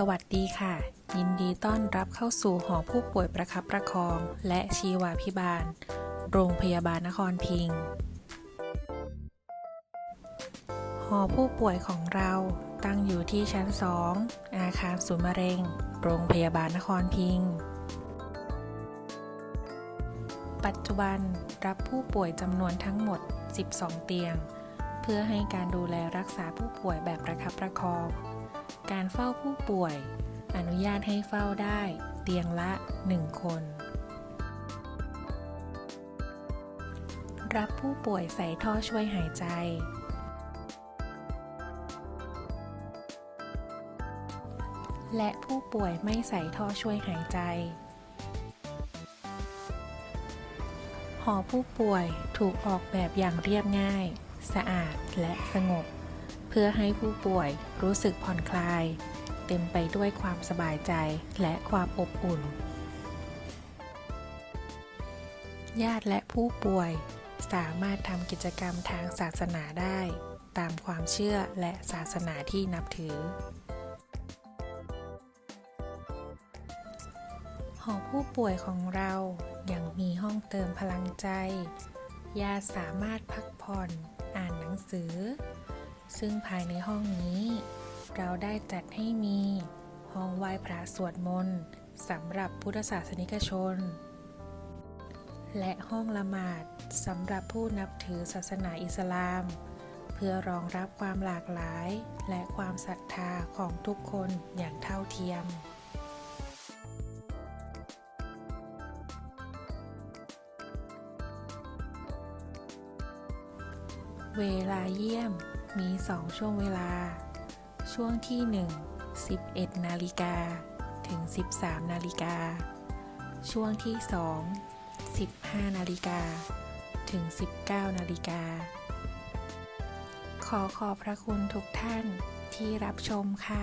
สวัสดีค่ะ ยินดีต้อนรับเข้าสู่หอผู้ป่วยประคับประคอง และชีวาพิบาล โรงพยาบาลนครพิงค์หอผู้ป่วยของเราตั้งอยู่ที่ชั้น 2 อาคารศูนย์มะเร็ง โรงพยาบาลนครพิงค์ปัจจุบันรับผู้ป่วยจำนวนทั้งหมด 12 เตียง เพื่อให้การดูแลรักษาผู้ป่วยแบบประคับประคอง การเฝ้าผู้ป่วย อนุญาตให้เฝ้าได้ เตียงละ 1 คน รับผู้ป่วยใส่ท่อช่วยหายใจ และผู้ป่วยไม่ใส่ท่อช่วยหายใจหอผู้ป่วยถูกออกแบบอย่างเรียบง่าย สะอาดและสงบ เพื่อให้ผู้ป่วยรู้สึกผ่อนคลาย เต็มไปด้วยความสบายใจและความอบอุ่น ญาติและผู้ป่วยสามารถทำกิจกรรมทางศาสนาได้ ตามความเชื่อและศาสนาที่นับถือ หอผู้ป่วยของเรายังมีห้องเติมพลังใจ ญาติสามารถพักผ่อน อ่านหนังสือ ซึ่งภายในห้องนี้ เราได้จัดให้มีห้องไหว้พระสวดมนต์สำหรับพุทธศาสนิกชน และห้องละหมาดสำหรับผู้นับถือศาสนาอิสลาม เพื่อรองรับความหลากหลายและความศรัทธาของทุกคนอย่างเท่าเทียมเวลาเยี่ยม มี 2 ช่วงเวลา ช่วงที่ 1 11 นาฬิกา ถึง 13 นาฬิกา ช่วงที่ 2 15 นาฬิกา ถึง 19 นาฬิกา ขอขอบพระคุณทุกท่านที่รับชมค่ะ